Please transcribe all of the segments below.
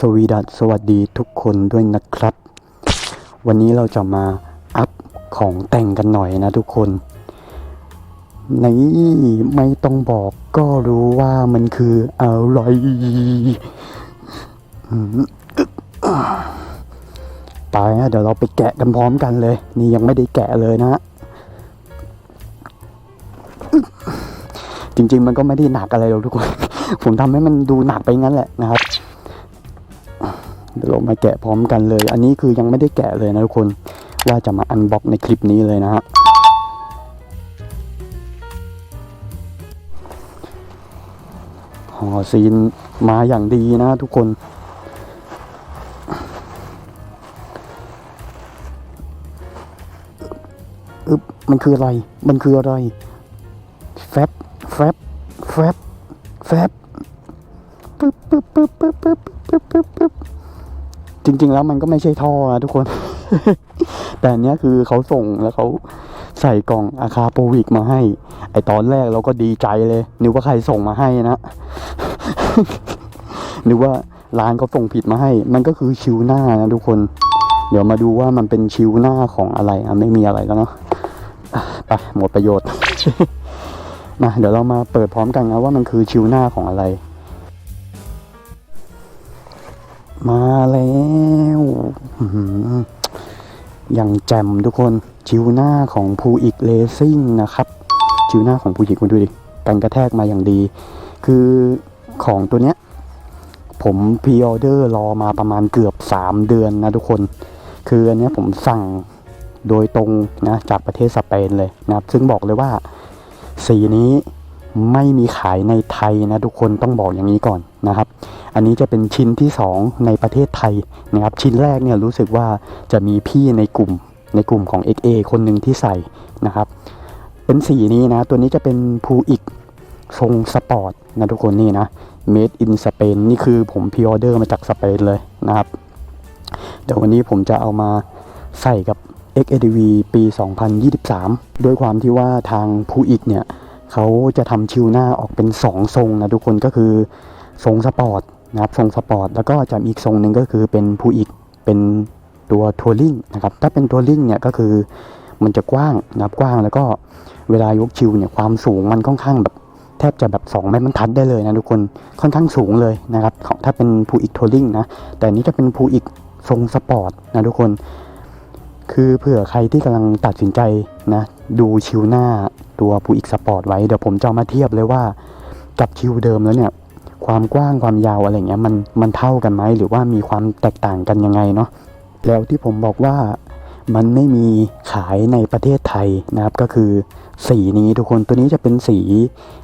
สวีดัสสวัสดีทุกคนด้วยนะครับ วันนี้เราจะมาอัพของแต่งกันหน่อยนะทุกคนนี่ไม่ต้องบอกก็รู้ว่ามันคืออะไรไปนะเดี๋ยวเราไปแกะกันพร้อมกันเลย นี่ยังไม่ได้แกะเลยนะฮะจริง ๆ มันก็ไม่ได้หนักอะไรหรอกทุกคน ผมทำให้มันดูหนักไปงั้นแหละนะครับ เดี๋ยวเรามาแกะพร้อมกันเลย อันนี้คือยังไม่ได้แกะเลยนะทุกคนว่าจะมาอันบ็อกในคลิปนี้เลยนะฮะห่อซีนมาอย่างดีนะทุกคน อึบมันคืออะไร มันคืออะไร แฟบ แฟบ แฟบ แฟบปึ๊บปึ๊บปึ๊บปึ๊บปึ๊บปึ๊บปึ๊บปึ๊บ จริง ๆ แล้วมันก็ไม่ใช่ท่อนะทุกคน แต่เนี้ยคือเขาส่งแล้วเขาใส่กล่องอาคาโปวิกมาให้ ไอตอนแรกเราก็ดีใจเลยนึกว่าใครส่งมาให้นะนึกว่าร้านเขาส่งผิดมาให้ มันก็คือชิวหน้านะทุกคน เดี๋ยวมาดูว่ามันเป็นชิวหน้าของอะไรอะไม่มีอะไรแล้วเนาะอะไปหมดประโยชน์มาเดี๋ยวเรามาเปิดพร้อมกันนะว่ามันคือชิวหน้าของอะไร มาแล้วอย่างแจ่มทุกคนชิวหน้าของภูอิกเลซิ่งนะครับชิวหน้าของภูอิกมาดูดิกันกระแทกมาอย่างดี คือของตัวเนี้ย ผมพรีออเดอร์รอมาประมาณเกือบ 3 เดือนนะทุกคน คืออันเนี้ยผมสั่งโดยตรงนะจากประเทศสเปนเลยนะครับซึ่งบอกเลยว่าสีนี้ไม่มีขายในไทยนะทุกคนต้องบอกอย่างนี้ก่อนนะครับ อันนี้จะเป็นชิ้นที่ 2 ในประเทศไทยนะครับ ชิ้นแรกเนี่ยรู้สึกว่าจะมีพี่ในกลุ่มในกลุ่มของ XA คนหนึ่งที่ใส่นะครับ เป็นสีนี้นะ ตัวนี้จะเป็นภูอิกทรงสปอร์ตนะทุกคนนี่นะ made in Spain นี่คือผมพ r ออเดอร์มาจากสเปนเลยนะครับ เดี๋ยววันนี้ผมจะเอามาใส่กับ XADV ปี 2023 ด้วยความที่ว่าทางภูอิกเนี่ยเขาจะทำชิวหน้าออกเป็น 2 ทรงนะทุกคนก็คือทรงสปอร์ต นะครับทรงสปอร์ตแล้วก็จะมีอีกทรงหนึ่งก็คือเป็นภูอิกเป็นตัวทัวริงนะครับถ้าเป็นทัวริงเนี่ยก็คือมันจะกว้างนะครับกว้างแล้วก็เวลายกชิวเนี่ยความสูงมันค่อนข้างแบบแทบจะแบบ2ไม้บรรทัดได้เลยนะทุกคนค่อนข้างสูงเลยนะครับของถ้าเป็นภูอิกทัวริงนะแต่อันนี้จะเป็นภูอิกทรงสปอร์ตนะทุกคนคือเผื่อใครที่กำลังตัดสินใจนะดูชิวหน้าตัวปูอิกสปอร์ตไว้เดี๋ยวผมจะมาเทียบเลยว่ากับชิวเดิมแล้วเนี่ย ความกว้างความยาวอะไรเงี้ยมันมันเท่ากันไหมหรือว่ามีความแตกต่างกันยังไงเนาะแล้วที่ผมบอกว่ามันไม่มีขายในประเทศไทยนะครับก็คือสีนี้ทุกคนตัวนี้จะเป็นสี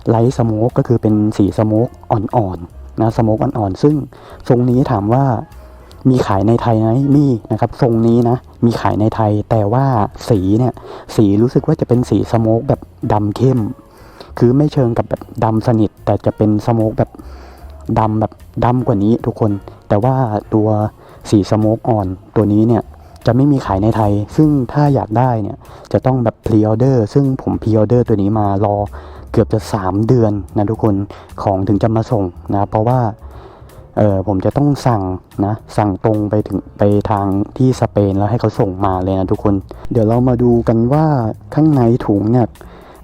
ไลท์สโมกก็คือเป็นสีสโมกอ่อนๆนะสโมกอ่อนๆซึ่งทรงนี้ถามว่ามีขายในไทยไหมมีนะครับทรงนี้นะมีขายในไทย แต่ว่าสีเนี่ยสีรู้สึกว่าจะเป็นสีสโมกแบบดำเข้ม คือไม่เชิงกับแบบดำสนิทแต่จะเป็นสโมกแบบ ดำแบบดำกว่านี้ทุกคน แต่ว่าตัวสีสโมกอ่อนตัวนี้เนี่ยจะไม่มีขายในไทย ซึ่งถ้าอยากได้เนี่ยจะต้องแบบพรีออเดอร์ ซึ่งผมพรีออเดอร์ตัวนี้มารอเกือบจะ 3 เดือนนะทุกคนของถึงจะมาส่งนะเพราะว่าเออผมจะต้องสั่งนะสั่งตรงไปถึงไปทางที่สเปนแล้วให้เขาส่งมาเลยนะทุกคน เดี๋ยวเรามาดูกันว่าข้างในถุงเนี่ย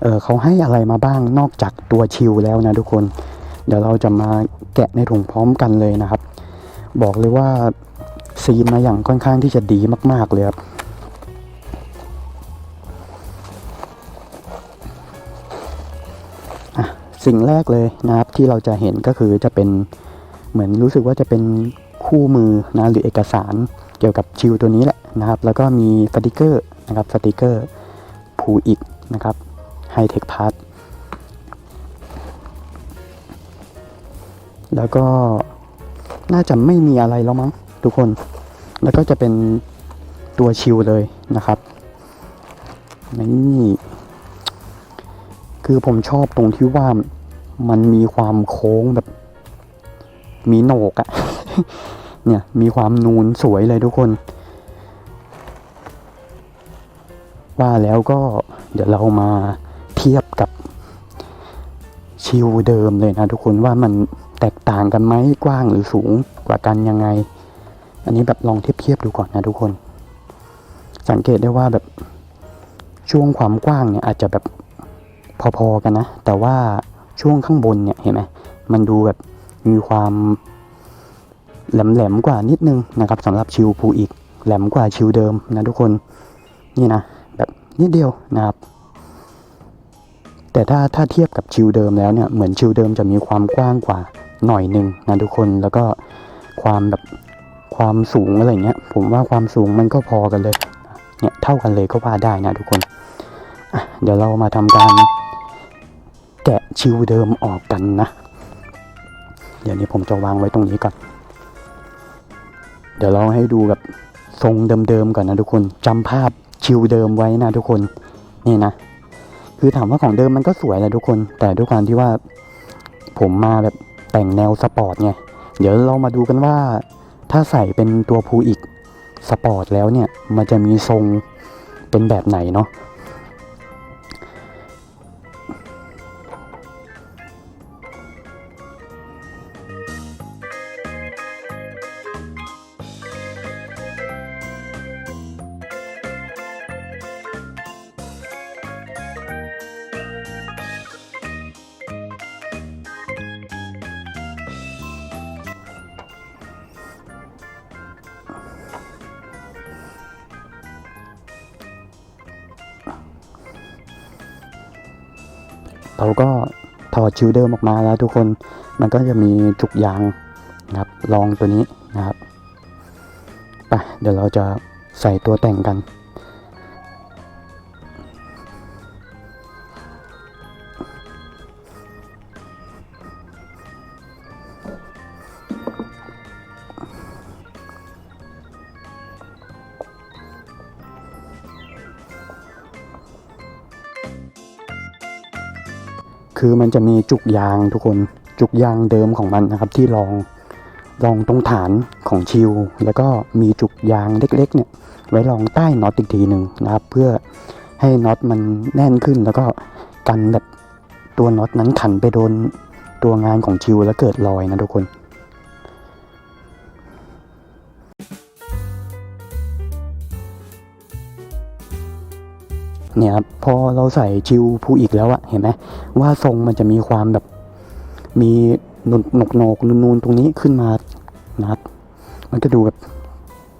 เออเขาให้อะไรมาบ้างนอกจากตัวชิลแล้วนะทุกคน เดี๋ยวเราจะมาแกะในถุงพร้อมกันเลยนะครับ บอกเลยว่าซีนมาอย่างค่อนข้างที่จะดีมาก ๆ เลยครับสิ่งแรกเลยนะครับที่เราจะเห็นก็คือจะเป็นเหมือนรู้สึกว่าจะเป็นคู่มือนะหรือเอกสารเกี่ยวกับชิลตัวนี้แหละนะครับ แล้วก็มีสติกเกอร์นะครับสติกเกอร์ผูอีกนะครับไฮเทคพาร์ท แล้วก็น่าจะไม่มีอะไรแล้วมั้งทุกคน แล้วก็จะเป็นตัวชิลเลยนะครับนี่คือผมชอบตรงที่ว่ามันมีความโค้งแบบ มีโหนกอะเนี่ยมีความนูนสวยเลยทุกคน ว่าแล้วก็เดี๋ยวเรามาเทียบกับชิวเดิมเลยนะทุกคนว่ามัน แตกต่างกันไหมกว้างหรือสูงกว่ากันยังไง อันนี้แบบลองเทียบเทียบดูก่อนนะทุกคน สังเกตได้ว่าแบบช่วงความกว้างเนี่ยอาจจะแบบพอๆกันนะ แต่ว่าช่วงข้างบนเนี่ยเห็นไหมมันดูแบบมีความแหลมๆกว่านิดนึงนะครับสำหรับชิวภูอีกแหลมกว่าชิวเดิมนะทุกคนนี่นะแบบนิดเดียวนะครับ แต่ถ้าถ้าเทียบกับชิวเดิมแล้วเนี่ยเหมือนชิวเดิมจะมีความกว้างกว่า หน่อยหนึ่งนะทุกคนแล้วก็ความแบบความสูงอะไรเงี้ย ผมว่าความสูงมันก็พอกันเลยเนี่ยเท่ากันเลยก็ว่าได้นะทุกคนเดี๋ยวเรามาทำการแกะชิวเดิมออกกันนะ เดี๋ยวนี้ผมจะวางไว้ตรงนี้ก่อน เดี๋ยวเราให้ดูแบบทรงเดิมๆก่อนนะทุกคนจำภาพชิวเดิมไว้นะทุกคนนี่นะคือถามว่าของเดิมมันก็สวยแหละทุกคน แต่ด้วยความที่ว่าผมมาแบบ แต่งแนวสปอร์ตไง เดี๋ยวเรามาดูกันว่า ถ้าใส่เป็นตัวพูอีกสปอร์ตแล้วเนี่ย มันจะมีทรงเป็นแบบไหนเนาะ เราก็ถอดชิลเดิมออกมาแล้วทุกคนมันก็จะมีจุกยางนะครับลองตัวนี้นะครับไปเดี๋ยวเราจะใส่ตัวแต่งกัน คือมันจะมีจุกยางทุกคนจุกยางเดิมของมันนะครับ ที่รองรองตรงฐานของชิว แล้วก็มีจุกยางเล็กๆเนี่ยไว้รองใต้น็อตอีกทีหนึ่งนะครับ เพื่อให้น็อตมันแน่นขึ้น แล้วก็กันแบบตัวน็อตนั้นขันไปโดนตัวงานของชิวแล้วเกิดรอยนะทุกคน เนี่ยครับพอเราใส่ชิวผู้อีกแล้วอะเห็นไหมว่าทรงมันจะมีความแบบ มีหนกหนกหนกนูนๆตรงนี้ขึ้นมานะครับมันก็ดูแบบ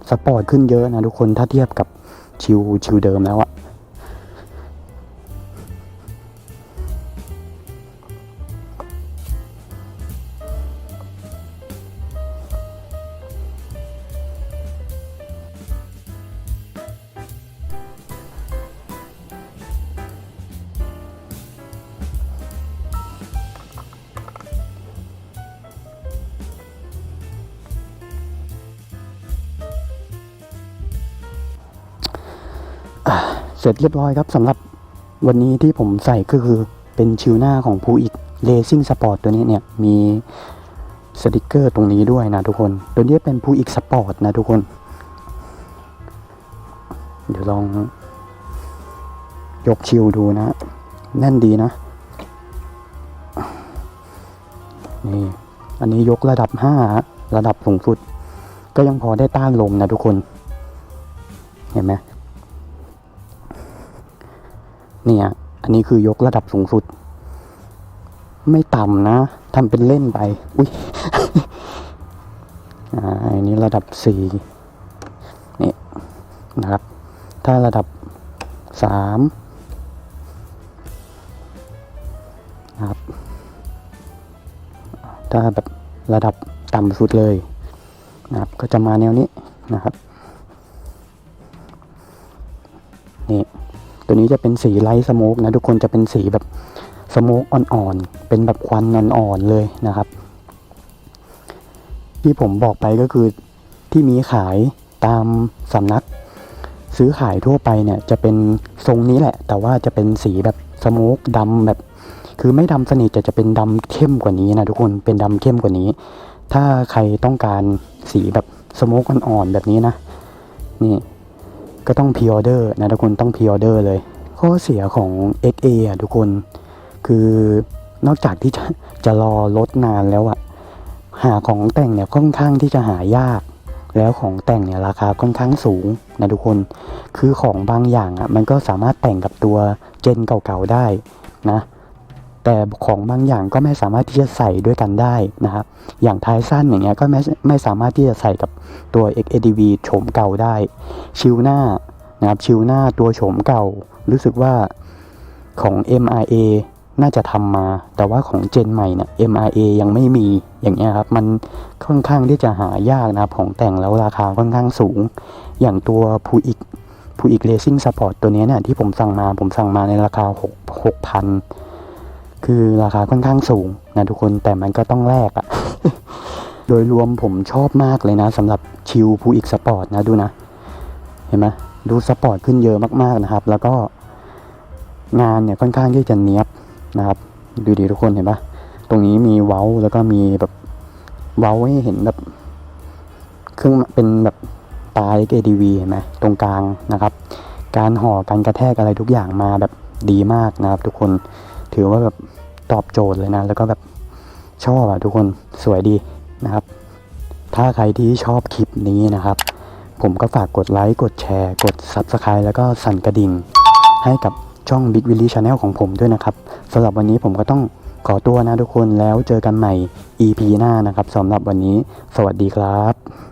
สปอร์ตขึ้นเยอะนะทุกคนถ้าเทียบกับชิวชิวเดิมแล้วอะ เสร็จเรียบร้อยครับสำหรับวันนี้ที่ผมใส่ก็คือเป็นชิวหน้าของผู้อีกเลซิ่งสปอร์ตตัวนี้เนี่ยมีสติกเกอร์ตรงนี้ด้วยนะทุกคน ตัวนี้เป็นผู้อีกสปอร์ตนะทุกคน เดี๋ยวลองยกชิวดูนะ แน่นดีนะ นี่ อันนี้ยกระดับ 5 ระดับสูงสุด ก็ยังพอได้ต้านลมนะทุกคน เห็นไหม เนี่ย อันนี้คือยกระดับสูงสุด ไม่ต่ำนะทำเป็นเล่นไป อุ้ยอ่าอันนี้ระดับสี่นี่นะครับ ถ้าระดับสามนะครับถ้าแบบระดับต่ำสุดเลยนะครับ ก็จะมาแนวนี้นะครับ นี่ ตัวนี้จะเป็นสีไลท์สโมกนะทุกคนจะเป็นสีแบบสโมกอ่อนๆ เป็นแบบควันอ่อนๆเลยนะครับ ที่ผมบอกไปก็คือที่มีขายตามสำนัก ซื้อขายทั่วไปเนี่ยจะเป็นทรงนี้แหละ แต่ว่าจะเป็นสีแบบสโมกดำแบบ คือไม่ดำสนิทจะจะเป็นดำเข้มกว่านี้นะทุกคนเป็นดำเข้มกว่านี้ ถ้าใครต้องการสีแบบสโมกอ่อนๆแบบนี้นะนี่ ก็ต้องพ r ออเดอร์นะทุกคนต้องพ r ออเดอร์เลยข้อเสียของ XA อะทุกคนคือนอกจากที่จะจะรอรถนานแล้วอะหาของแต่งเนี่ยค่อนข้างที่จะหายาก แล้วของแต่งเนี่ยราคาค่อนข้างสูงนะทุกคน คือของบางอย่างอะมันก็สามารถแต่งกับตัวเจนเก่าๆได้นะ แต่ของบางอย่างก็ไม่สามารถที่จะใส่ด้วยกันได้นะครับ อย่างท้ายสั้นอย่างเงี้ยก็ไม่ไม่สามารถที่จะใส่กับตัว XADV โฉมเก่าได้ ชิวหน้านะครับชิวหน้าตัวโฉมเก่า รู้สึกว่าของ MRA น่าจะทำมา แต่ว่าของเจนใหม่เนี่ย MRA ยังไม่มีอย่างเงี้ยครับ มันค่อนข้างที่จะหายากนะครับ ของแต่งแล้วราคาค่อนข้างสูง อย่างตัวพูอีกพูอีกเลซิ่งสปอร์ตตัวนี้เนี่ยที่ผมสั่งมาผมสั่งมาในราคา 6 6,000 คือราคาค่อนข้างสูงนะทุกคนแต่มันก็ต้องแลกอะโดยรวมผมชอบมากเลยนะสำหรับชิวพูอีกสปอร์ตนะดูนะ เห็นไหมดูสปอร์ตขึ้นเยอะมากๆนะครับ แล้วก็งานเนี่ยค่อนข้างที่จะเนี้ยบนะครับ ดูดีทุกคนเห็นปะตรงนี้มีเว้าแล้วก็มีแบบเว้าให้เห็นแบบเครื่องเป็นแบบตา XADV เห็นไหมตรงกลางนะครับ การห่อการกระแทกอะไรทุกอย่างมาแบบดีมากนะครับ ทุกคน ถือว่าแบบตอบโจทย์เลยนะ แล้วก็แบบชอบอะทุกคนสวยดีนะครับ ถ้าใครที่ชอบคลิปนี้นะครับ ผมก็ฝากกดไลค์กดแชร์ กด Subscribe แล้วก็สั่นกระดิ่ง ให้กับช่อง Big Willy Channel ของผมด้วยนะครับสำหรับวันนี้ผมก็ต้องขอตัวนะทุกคนแล้วเจอกันใหม่ EP หน้านะครับสำหรับวันนี้ สวัสดีครับ